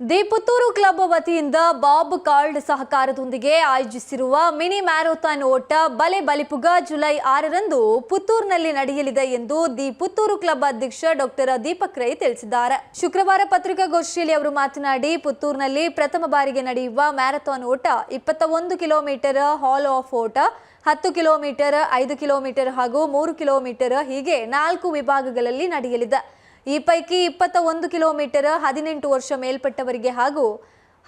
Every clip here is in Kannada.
ದಿ ಪುತ್ತೂರು ಕ್ಲಬ್ ವತಿಯಿಂದ ಬಾಬ್ ಕಾರ್ಡ್ ಸಹಕಾರದೊಂದಿಗೆ ಆಯೋಜಿಸಿರುವ ಮಿನಿ ಮ್ಯಾರಥಾನ್ ಓಟ ಬಲೆ ಬಲಿಪುಗ ಜುಲೈ ಆರರಂದು ಪುತ್ತೂರಿನಲ್ಲಿ ನಡೆಯಲಿದೆ ಎಂದು ದಿ ಪುತ್ತೂರು ಕ್ಲಬ್ ಅಧ್ಯಕ್ಷ ಡಾಕ್ಟರ್ ದೀಪಕ್ ರೈ ತಿಳಿಸಿದ್ದಾರೆ. ಶುಕ್ರವಾರ ಪತ್ರಿಕಾಗೋಷ್ಠಿಯಲ್ಲಿ ಅವರು ಮಾತನಾಡಿ, ಪುತ್ತೂರಿನಲ್ಲಿ ಪ್ರಥಮ ಬಾರಿಗೆ ನಡೆಯುವ ಮ್ಯಾರಥಾನ್ ಓಟ ಇಪ್ಪತ್ತ ಒಂದು ಕಿಲೋಮೀಟರ್ ಹಾಲ್ ಆಫ್ ಓಟ, ಹತ್ತು ಕಿಲೋಮೀಟರ್, ಐದು ಕಿಲೋಮೀಟರ್ ಹಾಗೂ ಮೂರು ಕಿಲೋಮೀಟರ್ ಹೀಗೆ ನಾಲ್ಕು ವಿಭಾಗಗಳಲ್ಲಿ ನಡೆಯಲಿದೆ. ಈ ಪೈಕಿ ಇಪ್ಪತ್ತ ಒಂದು ಕಿಲೋಮೀಟರ್ ಹದಿನೆಂಟು ವರ್ಷ ಮೇಲ್ಪಟ್ಟವರಿಗೆ ಹಾಗೂ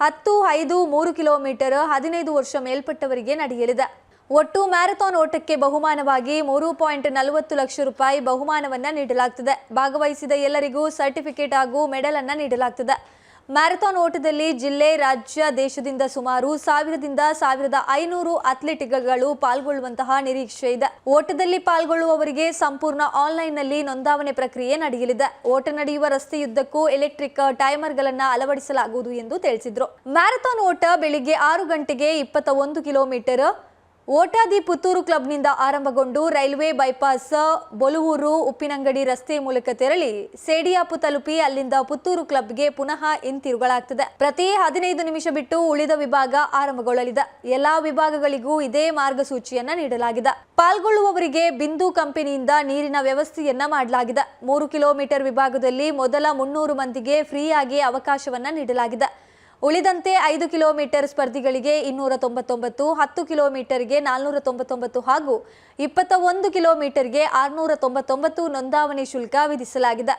ಹತ್ತು, ಐದು, ಮೂರು ಕಿಲೋಮೀಟರ್ ಹದಿನೈದು ವರ್ಷ ಮೇಲ್ಪಟ್ಟವರಿಗೆ ನಡೆಯಲಿದೆ. ಒಟ್ಟು ಮ್ಯಾರಥಾನ್ ಓಟಕ್ಕೆ ಬಹುಮಾನವಾಗಿ ಮೂರು ಪಾಯಿಂಟ್ ನಲವತ್ತು ಲಕ್ಷ ರೂಪಾಯಿ ಬಹುಮಾನವನ್ನ ನೀಡಲಾಗ್ತದೆ. ಭಾಗವಹಿಸಿದ ಎಲ್ಲರಿಗೂ ಸರ್ಟಿಫಿಕೇಟ್ ಹಾಗೂ ಮೆಡಲ್ ಅನ್ನ ನೀಡಲಾಗ್ತದೆ. ಮ್ಯಾರಥಾನ್ ಓಟದಲ್ಲಿ ಜಿಲ್ಲೆ, ರಾಜ್ಯ, ದೇಶದಿಂದ ಸುಮಾರು ಸಾವಿರದಿಂದ ಸಾವಿರದ ಐನೂರು ಅಥ್ಲೆಟಿಕ್ಗಳು ಪಾಲ್ಗೊಳ್ಳುವಂತಹ ನಿರೀಕ್ಷೆ ಇದೆ. ಓಟದಲ್ಲಿ ಪಾಲ್ಗೊಳ್ಳುವವರಿಗೆ ಸಂಪೂರ್ಣ ಆನ್ಲೈನ್ನಲ್ಲಿ ನೋಂದಾವಣೆ ಪ್ರಕ್ರಿಯೆ ನಡೆಯಲಿದೆ. ಓಟ ನಡೆಯುವ ರಸ್ತೆಯುದ್ದಕ್ಕೂ ಎಲೆಕ್ಟ್ರಿಕ್ ಟೈಮರ್ಗಳನ್ನು ಅಳವಡಿಸಲಾಗುವುದು ಎಂದು ತಿಳಿಸಿದರು. ಮ್ಯಾರಥಾನ್ ಓಟ ಬೆಳಿಗ್ಗೆ ಆರು ಗಂಟೆಗೆ ಇಪ್ಪತ್ತ ಒಂದು ಕಿಲೋಮೀಟರ್ ಓಟಾದಿ ಪುತ್ತೂರು ಕ್ಲಬ್ನಿಂದ ಆರಂಭಗೊಂಡು ರೈಲ್ವೆ ಬೈಪಾಸ್ ಬೊಲುವೂರು, ಉಪ್ಪಿನಂಗಡಿ ರಸ್ತೆ ಮೂಲಕ ತೆರಳಿ ಸೇಡಿಯಾಪು ತಲುಪಿ ಅಲ್ಲಿಂದ ಪುತ್ತೂರು ಕ್ಲಬ್ಗೆ ಪುನಃ ಹಿಂತಿರುಗಳಾಗ್ತದೆ ಪ್ರತಿ ಹದಿನೈದು ನಿಮಿಷ ಬಿಟ್ಟು ಉಳಿದ ವಿಭಾಗ ಆರಂಭಗೊಳ್ಳಲಿದೆ. ಎಲ್ಲಾ ವಿಭಾಗಗಳಿಗೂ ಇದೇ ಮಾರ್ಗಸೂಚಿಯನ್ನ ನೀಡಲಾಗಿದೆ. ಪಾಲ್ಗೊಳ್ಳುವವರಿಗೆ ಬಿಂದು ಕಂಪನಿಯಿಂದ ನೀರಿನ ವ್ಯವಸ್ಥೆಯನ್ನ ಮಾಡಲಾಗಿದೆ. ಮೂರು ಕಿಲೋಮೀಟರ್ ವಿಭಾಗದಲ್ಲಿ ಮೊದಲ ಮುನ್ನೂರು ಮಂದಿಗೆ ಫ್ರೀಯಾಗಿ ಅವಕಾಶವನ್ನ ನೀಡಲಾಗಿದೆ. ಉಳಿದಂತೆ ಐದು ಕಿಲೋಮೀಟರ್ ಸ್ಪರ್ಧಿಗಳಿಗೆ ಇನ್ನೂರ ತೊಂಬತ್ತೊಂಬತ್ತು ಹತ್ತು ಕಿಲೋಮೀಟರ್ಗೆ ನಾಲ್ನೂರ ತೊಂಬತ್ತೊಂಬತ್ತು ಹಾಗೂ ಇಪ್ಪತ್ತ ಒಂದು ಕಿಲೋಮೀಟರ್ಗೆ ಆರುನೂರ ತೊಂಬತ್ತೊಂಬತ್ತು ನೋಂದಾವಣಿ ಶುಲ್ಕ ವಿಧಿಸಲಾಗಿದೆ.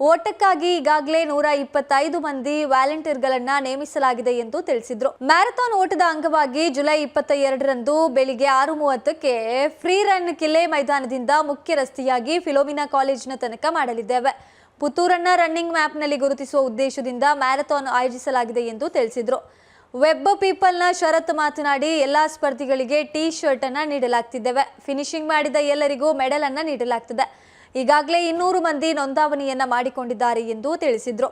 ಓಟಕ್ಕಾಗಿ ಈಗಾಗಲೇ ನೂರ ಇಪ್ಪತ್ತೈದು ಮಂದಿ ವ್ಯಾಲೆಂಟಿಯರ್ಗಳನ್ನ ನೇಮಿಸಲಾಗಿದೆ ಎಂದು ತಿಳಿಸಿದ್ರು. ಮ್ಯಾರಥಾನ್ ಓಟದ ಅಂಗವಾಗಿ ಜುಲೈ ಇಪ್ಪತ್ತ ಎರಡರಂದು ಬೆಳಿಗ್ಗೆ ಆರು ಮೂವತ್ತಕ್ಕೆ ಫ್ರೀ ರನ್ ಕಿಲೆ ಮೈದಾನದಿಂದ ಮುಖ್ಯ ರಸ್ತೆಯಾಗಿ ಫಿಲೋಮಿನಾ ಕಾಲೇಜಿನ ತನಕ ಮಾಡಲಿದ್ದೇವೆ. ಪುತ್ತೂರನ್ನ ರನ್ನಿಂಗ್ ಮ್ಯಾಪ್ನಲ್ಲಿ ಗುರುತಿಸುವ ಉದ್ದೇಶದಿಂದ ಮ್ಯಾರಥಾನ್ ಆಯೋಜಿಸಲಾಗಿದೆ ಎಂದು ತಿಳಿಸಿದರು. ವೆಬ್ ಪೀಪಲ್ನ ಶರತ್ ಮಾತನಾಡಿ ಎಲ್ಲಾ ಸ್ಪರ್ಧಿಗಳಿಗೆ ಟೀ ಶರ್ಟ್ ಅನ್ನ ನೀಡಲಾಗ್ತಿದ್ದೇವೆ. ಫಿನಿಶಿಂಗ್ ಮಾಡಿದ ಎಲ್ಲರಿಗೂ ಮೆಡಲ್ ಅನ್ನ ನೀಡಲಾಗ್ತದೆ. ಈಗಾಗಲೇ ಇನ್ನೂರು ಮಂದಿ ನೋಂದಾವಣಿಯನ್ನ ಮಾಡಿಕೊಂಡಿದ್ದಾರೆ ಎಂದು ತಿಳಿಸಿದರು.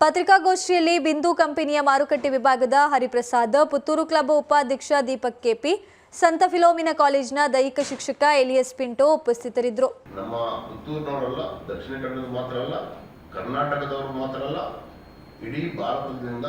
ಪತ್ರಿಕಾಗೋಷ್ಠಿಯಲ್ಲಿ ಬಿಂದು ಕಂಪನಿಯ ಮಾರುಕಟ್ಟೆ ವಿಭಾಗದ ಹರಿಪ್ರಸಾದ್, ಪುತ್ತೂರು ಕ್ಲಬ್ ಉಪಾಧ್ಯಕ್ಷ ದೀಪಕ್ ಕೆಪಿ ಸಂತ ಫಿಲೋಮಿನಾ ಕಾಲೇಜಿನ ದೈಹಿಕ ಶಿಕ್ಷಕ ಎಲಿಯಸ್ ಪಿಂಟೋ ಉಪಸ್ಥಿತರಿದ್ದರು. ನಮ್ಮ ಪುತ್ತೂರಿನವರಲ್ಲ, ದಕ್ಷಿಣ ಕನ್ನಡದ ಮಾತ್ರ ಅಲ್ಲ, ಕರ್ನಾಟಕದವರು ಮಾತ್ರ ಅಲ್ಲ, ಇಡೀ ಭಾರತದಿಂದ